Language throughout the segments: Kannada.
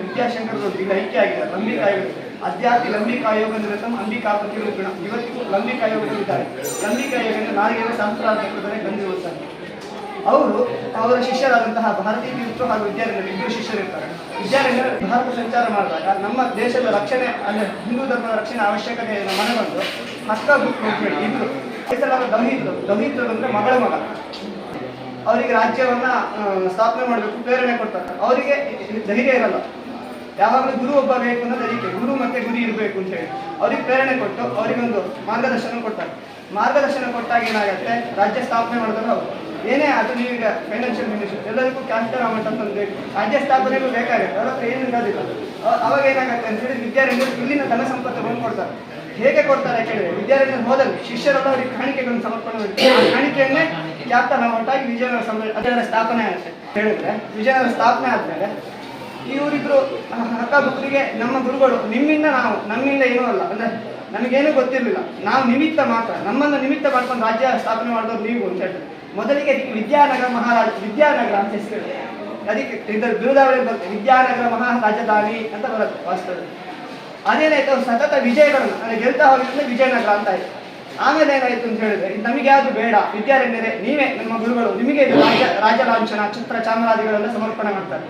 ವಿದ್ಯಾಶಂಕರದೊಂದಿಗೆ ಐಕ್ಯ ಆಗಿದೆ ಲಂಬಿಕ ಆಯೋಗ. ಅಧ್ಯಾತ್ಮ ಲಂಬಿಕ ಆಯೋಗ ನಿರತಂ ಅಂಬಿಕಾಪತಿ ರೂಪಿಣ ಇವತ್ತಿಗೂ ಲಂಬಿಕ ಆಯೋಗದಲ್ಲಿದ್ದಾರೆ. ಲಂಬಿಕ ಆಯೋಗ ಅಂದರೆ ನಾರಿಗೆಲ್ಲ ಬಂದಿರುತ್ತಾರೆ ಅವರು ಅವರ ಶಿಷ್ಯರಾದಂತಹ ಭಾರತೀಯ ತೀರ್ಥರು ಹಾಗೂ ವಿದ್ಯಾರಣ್ಯರು ಇಬ್ಬರು ಶಿಷ್ಯರಿರ್ತಾರೆ. ವಿದ್ಯಾರಣ್ಯರು ಭಾರತ ಸಂಚಾರ ಮಾಡಿದಾಗ ನಮ್ಮ ದೇಶದ ರಕ್ಷಣೆ ಅಂದರೆ ಹಿಂದೂ ಧರ್ಮದ ರಕ್ಷಣೆ ಅವಶ್ಯಕತೆಯನ್ನು ಮನೆ ಬಂದು ಬುಕ್ ಗುಪ್ತ ಇಬ್ಬರು ಹೆಸರಾದ ದೌಹಿತ್ರು ದೌಹಿತ್ರು ಅಂದರೆ ಮಗಳ ಮಗ. ಅವರಿಗೆ ರಾಜ್ಯವನ್ನ ಸ್ಥಾಪನೆ ಮಾಡಬೇಕು, ಪ್ರೇರಣೆ ಕೊಡ್ತಾರೆ. ಅವರಿಗೆ ಧೈರ್ಯ ಇರಲ್ಲ. ಯಾವಾಗಲೂ ಗುರು ಒಬ್ಬ ಬೇಕು ಅನ್ನೋದು ಅದಕ್ಕೆ ಗುರು ಮತ್ತೆ ಗುರಿ ಇರಬೇಕು ಅಂತ ಹೇಳಿ. ಅವ್ರಿಗೆ ಪ್ರೇರಣೆ ಕೊಟ್ಟು ಅವರಿಗೊಂದು ಮಾರ್ಗದರ್ಶನ ಕೊಡ್ತಾರೆ. ಮಾರ್ಗದರ್ಶನ ಕೊಟ್ಟಾಗ ಏನಾಗುತ್ತೆ? ರಾಜ್ಯ ಸ್ಥಾಪನೆ ಮಾಡಿದ್ರೆ ಅವರು ಏನೇ ಅದು ನೀವೀಗ ಫೈನಾನ್ಷಿಯಲ್ ಮಿನಿಸ್ಟರ್ ಎಲ್ಲರಿಗೂ ಕ್ಯಾಪಿಟಲ್ ಅಮೌಂಟ್ ಅಂತ ಬೇಕು. ರಾಜ್ಯ ಸ್ಥಾಪನೆಗೂ ಬೇಕಾಗುತ್ತೆ. ಅವ್ರ ಹತ್ರ ಏನು ಇರೋದಿಲ್ಲ ಅವ- ಅವಾಗ ಏನಾಗುತ್ತೆ ಅಂತ ಹೇಳಿ ವಿದ್ಯಾರ್ಥಿಗಳು ಇಲ್ಲಿನ ಧನ ಬಂದು ಕೊಡ್ತಾರೆ ಹೇಗೆ ಕೊಡ್ತಾರೆ ಕೇಳಿದ್ರೆ ವಿದ್ಯಾರ್ಥಿಗಳು ಹೋದಲ್ಲಿ ಶಿಷ್ಯರೆಲ್ಲ ಅವರಿಗೆ ಕಾಣಿಕೆಗಳನ್ನು ಸಮರ್ಪಣೆ ಆ ಕಾಣಿಕೆಯನ್ನೇ ಕ್ಯಾಪ್ಟನ್ ಒಟ್ಟಾಗಿ ವಿಜಯನಗರ ಅದರ ಸ್ಥಾಪನೆ ಆಗುತ್ತೆ. ಹೇಳಿದ್ರೆ ವಿಜಯನಗರ ಸ್ಥಾಪನೆ ಆದ್ಮೇಲೆ ಇವರಿಬ್ರು ಅಕ್ಕ ಬುಕ್ರಿಗೆ ನಮ್ಮ ಗುರುಗಳು ನಿಮ್ಮಿಂದ ನಾವು, ನಮ್ಮಿಂದ ಏನೂ ಅಲ್ಲ. ಅಂದ್ರೆ ನಮಗೇನು ಗೊತ್ತಿರಲಿಲ್ಲ. ನಾವು ನಿಮಿತ್ತ ಮಾತ್ರ, ನಮ್ಮನ್ನು ನಿಮಿತ್ತ ಮಾಡ್ಕೊಂಡು ರಾಜ್ಯ ಸ್ಥಾಪನೆ ಮಾಡಿದವ್ರು ನೀವು ಅಂತ ಹೇಳ್ತಾರೆ ಮೊದಲಿಗೆ ಅದಕ್ಕೆ ವಿದ್ಯಾನಗರ ಮಹಾರಾಜ, ವಿದ್ಯಾನಗರ ಅಂತ ಹೆಸರು ಅದಕ್ಕೆ ಇದರ ಬಿರುದಾವಳಿ ಬರುತ್ತೆ. ವಿದ್ಯಾನಗರ ಮಹಾ ರಾಜಧಾನಿ ಅಂತ ಬರುತ್ತೆ ವಾಸ್ತವದಲ್ಲಿ. ಅದೇನಾಯ್ತು ಅವ್ರು ಸತತ ವಿಜಯಗಳನ್ನು, ಅಂದ್ರೆ ಗೆಲ್ತಾ ಹೋಗಿದ್ರೆ ವಿಜಯನಗರ ಅಂತ ಆಯ್ತು. ಆಮೇಲೆ ಏನಾಯ್ತು ಅಂತ ಹೇಳಿದ್ರೆ ನಮಗೆ ಯಾವುದು ಬೇಡ. ವಿದ್ಯಾರಣ್ಯರೇ, ನೀವೇ ನಮ್ಮ ಗುರುಗಳು, ನಿಮಗೆ ರಾಜ ರಾಜ ಲಾಂಛನ ಛತ್ರ ಚಾಮರಾದಿಗಳೆಲ್ಲ ಸಮರ್ಪಣೆ ಮಾಡ್ತಾರೆ.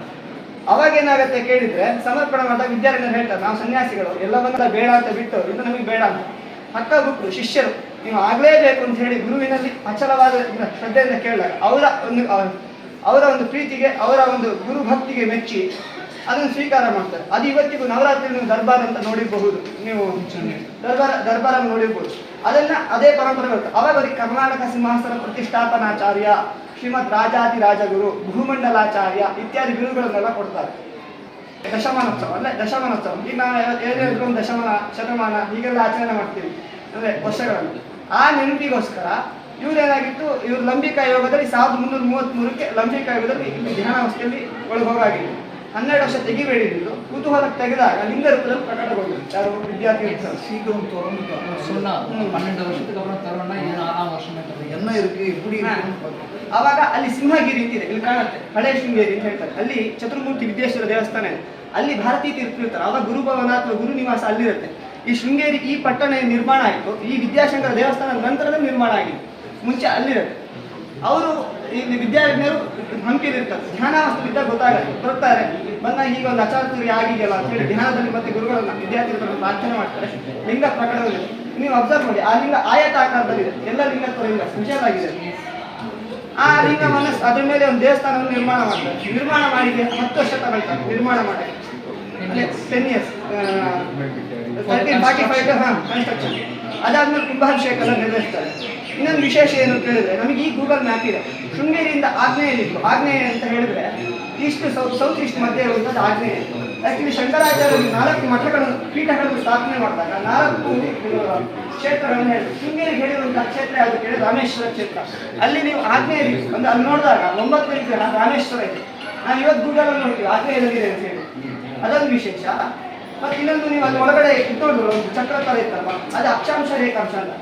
ಅವಾಗ ಏನಾಗುತ್ತೆ ಕೇಳಿದ್ರೆ, ಸಮರ್ಪಣೆ ಮಾಡಿದಾಗ ವಿದ್ಯಾರಣ್ಯರು ಹೇಳ್ತಾರೆ, ನಾವು ಸನ್ಯಾಸಿಗಳು ಎಲ್ಲವನ್ನ ಬೇಡ ಅಂತ ಬಿಟ್ಟು, ಇದು ನಮಗೆ ಬೇಡ ಅಂತ. ಅಕ್ಕ ಗುರು, ಶಿಷ್ಯರು, ನೀವು ಆಗ್ಲೇಬೇಕು ಅಂತ ಹೇಳಿ ಗುರುವಿನಲ್ಲಿ ಅಚಲವಾದ ಶ್ರದ್ಧೆಯಿಂದ ಕೇಳಿದಾಗ, ಅವರ ಒಂದು ಅವರ ಒಂದು ಪ್ರೀತಿಗೆ, ಅವರ ಒಂದು ಗುರು ಭಕ್ತಿಗೆ ಮೆಚ್ಚಿ ಅದನ್ನು ಸ್ವೀಕಾರ ಮಾಡ್ತಾರೆ. ಅದು ಇವತ್ತಿಗೂ ನವರಾತ್ರಿ ನೀವು ದರ್ಬಾರ್ ಅಂತ ನೋಡಿರಬಹುದು ನೀವು ದರ್ಬಾರ ದರ್ಬಾರ ನೋಡಿರ್ಬೋದು. ಅದನ್ನ ಅದೇ ಪರಂಪರೆ ಬರುತ್ತೆ. ಅವಾಗ ಕರ್ನಾಟಕ ಸಿಂಹಾಸನ ಪ್ರತಿಷ್ಠಾಪನಾಚಾರ್ಯ ಶ್ರೀಮದ್ ರಾಜಾದಿ ರಾಜಗುರು, ಭೂಮಂಡಲಾಚಾರ್ಯ ಇತ್ಯಾದಿ ಗುರುಗಳನ್ನೆಲ್ಲ ಕೊಡ್ತಾರೆ. ದಶಮಾನೋತ್ಸವ ಅಂದ್ರೆ ದಶಮಾನೋತ್ಸವ. ಈಗ ನಾವು ಒಂದು ದಶಮಾನ ಶತಮಾನ, ಹೀಗೆಲ್ಲ ಆಚರಣೆ ಮಾಡ್ತೀವಿ. ಅಂದ್ರೆ ವರ್ಷಗಳಲ್ಲಿ. ಆ ನೆನಪಿಗೋಸ್ಕರ ಇವ್ರೇನಾಗಿತ್ತು ಇವ್ರು ಲಂಬಿಕಾ ಯೋಗದಲ್ಲಿ ಸಾವಿರದ ಮುನ್ನೂರ ಮೂವತ್ತ್ಮೂರಕ್ಕೆ ಲಂಬಿಕಾ ಯೋಗದಲ್ಲಿ ಧ್ಯಾನಾವಸ್ಥೆಯಲ್ಲಿ ಒಳಗೋಗಾಗಿದೆ ಹನ್ನೆರಡು ವರ್ಷ ತೆಗಿಬೇಡಿದ್ದು ಕುತೂಹಲಕ್ಕೆ ತೆಗೆದಾಗ ಲಿಂಗ ರೂಪದಲ್ಲಿ ಪ್ರಕಟಗೊಂಡು ಯಾರು ವಿದ್ಯಾರ್ಥಿ சீக்கிரம் திறந்து சொன்னா ம். பன்னெண்டு வருஷத்துக்கு அப்புறம் தரோம்னா இது ஆறாம் வருஷமே தரும் என்ன இருக்கு எப்படி இருக்குன்னு பார்க்கணும். ಅವಾಗ ಅಲ್ಲಿ ಸಿಂಹಗಿರಿ ಅಂತಿದೆ ಇಲ್ಲಿ ಕಾಣುತ್ತೆ ಹಳೆ ಶೃಂಗೇರಿ ಅಂತ ಹೇಳ್ತಾರೆ ಅಲ್ಲಿ ಚತುರ್ಮೂರ್ತಿ ವಿದ್ಯೇಶ್ವರ ದೇವಸ್ಥಾನ ಇದೆ ಅಲ್ಲಿ ಭಾರತೀಯ ತೀರ್ಥರು ಇರ್ತಾರೆ ಅವಾಗ ಗುರುಭವನ ಅಥವಾ ಗುರು ನಿವಾಸ ಅಲ್ಲಿರುತ್ತೆ ಈ ಶೃಂಗೇರಿ ಈ ಪಟ್ಟಣ ಏನ್ ನಿರ್ಮಾಣ ಆಯಿತು ಈ ವಿದ್ಯಾಶಂಕರ ದೇವಸ್ಥಾನ ನಂತರದಲ್ಲಿ ನಿರ್ಮಾಣ ಆಗಿದೆ ಮುಂಚೆ ಅಲ್ಲಿರುತ್ತೆ ಅವರು ಇಲ್ಲಿ ವಿದ್ಯಾರ್ಥಿನಿಯರು ವಸ್ತು ಇದ್ದಾಗ ಗೊತ್ತಾಯ್ತು ಬರ್ತಾರೆ ಬಂದಾಗ ಈಗ ಒಂದು ಅಚಾತುರ್ಯ ಆಗಿದೆಯಲ್ಲ ಅಂತ ಹೇಳಿ ಧ್ಯಾನದಲ್ಲಿ ಮತ್ತೆ ಗುರುಗಳನ್ನ ವಿದ್ಯಾರ್ಥಿಗಳನ್ನು ಪ್ರಾರ್ಥನೆ ಮಾಡ್ತಾರೆ. ಲಿಂಗ ಪ್ರಕರಣದಲ್ಲಿ. ನೀವು ಅಬ್ಸರ್ವ್ ಮಾಡಿ, ಆ ಲಿಂಗ ಆಯತ ಆಕಾರದಲ್ಲಿದೆ ಎಲ್ಲ ಲಿಂಗ ಲಿಂಗ ಸ್ಪೆಷಲ್ ಆಗಿದೆ. ಆ ಲಿಂಗವನ್ನು ಅದ್ರ ಮೇಲೆ ಒಂದು ದೇವಸ್ಥಾನವನ್ನು ನಿರ್ಮಾಣ ಮಾಡ್ತಾರೆ. ನಿರ್ಮಾಣ ಮಾಡಿದೆ ಹತ್ತು ವರ್ಷ ತಗೊಳ್ತಾರೆ. ನಿರ್ಮಾಣ ಮಾಡಿ. ಟೆನ್ ಇಯರ್ಸ್ ಫೈವ್ ಕನ್ಸ್ಟ್ರಕ್ಷನ್ ಅದಾದ್ಮೇಲೆ ಕುಂಭಾಭಿಷೇಕನ ನೆರವೇರ್ತಾರೆ. ಇನ್ನೊಂದು ವಿಶೇಷ ಏನು ಅಂತ ಹೇಳಿದ್ರೆ, ನಮಗೆ ಈ ಗೂಗಲ್ ಮ್ಯಾಪ್ ಇದೆ. ಶೃಂಗೇರಿಯಿಂದ ಆಗ್ನೇಯಲ್ಲಿತ್ತು ಆಗ್ನೇಯ ಅಂತ ಹೇಳಿದ್ರೆ, ಈಸ್ಟ್ ಸೌತ್ ಸೌತ್ ಈಸ್ಟ್ ಮಧ್ಯೆ ಇರುವಂಥದ್ದು ಆಗ್ನೇಯ. ಆಕ್ಚುಲಿ ಶಂಕರಾಚಾರ್ಯರು ನಾಲ್ಕು ಮಠಗಳನ್ನು, ಪೀಠಗಳನ್ನು ಸ್ಥಾಪನೆ ಮಾಡಿದಾಗ, ನಾಲ್ಕು ಕ್ಷೇತ್ರಗಳನ್ನು ಹೇಳಿ ಶೃಂಗೇರಿಗೆ ಹೇಳಿರುವಂತಹ ಕ್ಷೇತ್ರ ಯಾವುದು ಕೇಳಿ ರಾಮೇಶ್ವರ ಕ್ಷೇತ್ರ. ಅಲ್ಲಿ ನೀವು ಆಗ್ನೇಯ ರೀತಿ ಅಂದ್ರೆ ಅಲ್ಲಿ ನೋಡಿದಾಗ ಒಂಬತ್ತು ದಿನ ರಾಮೇಶ್ವರ ಇದೆ. ನಾನು ಇವತ್ತು ಗೂಗಲ್ ಅಲ್ಲಿ ನೋಡ್ತೀವಿ ಆಗ್ನೇಯದಲ್ಲಿದೆ ಅಂತ ಹೇಳಿ. ಅದೊಂದು ವಿಶೇಷ. ಮತ್ತೆ ಇನ್ನೊಂದು ನೀವು ಅಲ್ಲಿ ಒಳಗಡೆ ಇಟ್ಕೊಂಡು ಒಂದು ಚಕ್ರ ತರ ಇತ್ತಲ್ಲ ಅದು ಅಕ್ಷಾಂಶ ರೇಖಾಂಶ ಅಂತ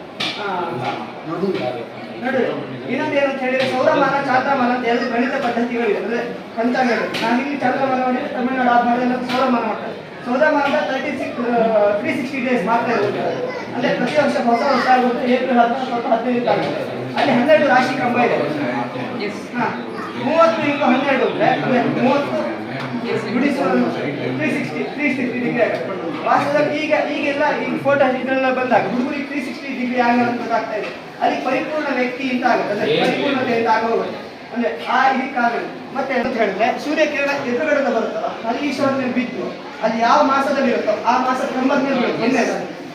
ನೋಡಿ ಇನ್ನೊಂದು ಏನಂತ ಹೇಳಿದ್ರೆ ಸೌರಮಾನ ಚಾಂದ್ರಮಾನ ಅಂತ ಎರಡು ಗಣಿತ ಪದ್ಧತಿಗಳಿವೆ. ಅಂದ್ರೆ ಪಂಚಾಂಗಗಳು ನಾನು ಇಲ್ಲಿ ಚಂದ್ರಮಾನ ಮಾಡಿದ್ರೆ ತಮಿಳುನಾಡು ಆ ಭಾಗದಲ್ಲಿ ಸೌರಮಾನ ಮಾಡ್ತಾರೆ. ಸೌರಮಾನ thirty six three sixty days ಮಾತ್ರ ಇರುತ್ತೆ. ಅಂದ್ರೆ ಪ್ರತಿ ವರ್ಷ ಹೊಸ ವರ್ಷ ಆಗುತ್ತೆ ಏಪ್ರಿಲ್ ಹತ್ತು ಸ್ವಲ್ಪ ಹದಿನೈದು ಆಗುತ್ತೆ. ಅಲ್ಲಿ ಹನ್ನೆರಡು ರಾಶಿ ಕಂಬ ಇದೆ. ಹಾಂ. ಮೂವತ್ತು ಇಂಟು ಹನ್ನೆರಡು ಅಂದ್ರೆ ಮೂವತ್ತು three sixty three sixty degree ಆಗುತ್ತೆ ವಾಸ್ತವದಲ್ಲಿ ಈಗ ಈಗೆಲ್ಲ ಈ ಫೋಟೋ ಇದನ್ನೆಲ್ಲ ಬಂದಾಗ ಹುಡುಗರಿಗೆ ತ್ರೀ ಸಿಕ್ಸ್ಟಿ ಡಿಗ್ರಿ ಆಗಲ್ಲ ಅಂತ ಗೊತ್ತಾಗ್ತಾ ಇದೆ. ಅಲ್ಲಿ ಪರಿಪೂರ್ಣ ವ್ಯಕ್ತಿ ಅಂತ ಆಗುತ್ತೆ? ಅಂದ್ರೆ ಪರಿಪೂರ್ಣತೆ ಅಂತ ಆಗೋಗುತ್ತೆ? ಅಂದ್ರೆ ಆ ಇದಕ್ಕಾಗಲ್ಲ ಮತ್ತೆ ಅಂತ ಹೇಳಿದ್ರೆ ಸೂರ್ಯಕಿರಣ ಎದುರುಗಡೆ ಬರುತ್ತಲ್ಲ ಅಲ್ಲಿ ಈಶ್ವರನ ಬಿದ್ದು ಅದು ಯಾವ ಮಾಸದಲ್ಲಿ ಇರುತ್ತೋ ಆ ಮಾಸ ಕಂಬದ ಮೇಲೆ ಬೀಳುತ್ತೆ ಎಣ್ಣೆ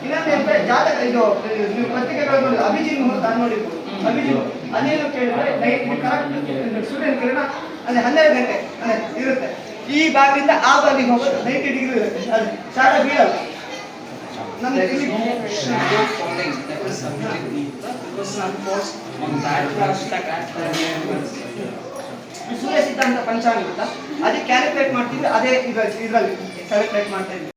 ಇನ್ನೊಂದು ಅಂದ್ರೆ ಜಾತಕ ಇದು ನೀವು ಪತ್ರಿಕೆಗಳು ನೋಡಿ ಅಭಿಜಿನ್ ಮುಹೂರ್ತ ಅಂತ ನೋಡಿರ್ಬೋದು ಅಭಿಜಿನ್ ಅದೇನು ಕೇಳಿದ್ರೆ ನೈಟ್ ಕರೆಕ್ಟ್ ಸೂರ್ಯನ ಕಿರಣ ಅಂದ್ರೆ ಹನ್ನೆರಡು ಗಂಟೆ ಅಂದ್ರೆ ಇರುತ್ತೆ. ಈ ಭಾಗದಿಂದ ಆ ಭಾಗಿಗೆ ಹೋಗೋದು. ನೈಂಟಿ ಡಿಗ್ರಿ ಶಾಖ ಬೀಳಲ್ಲ ನಮ್ಗೆ ಸೂರ್ಯ ಸಿದ್ಧಾಂತ ಪಂಚಾಂಗ ಅಂತ. ಅದೇ ಕ್ಯಾಲ್ಕುಲೇಟ್ ಮಾಡ್ತೀವಿ ಅದೇ ಇದರಲ್ಲಿ ಕ್ಯಾಲ್ಕುಲೇಟ್ ಮಾಡ್ತಾ ಇದ್ವಿ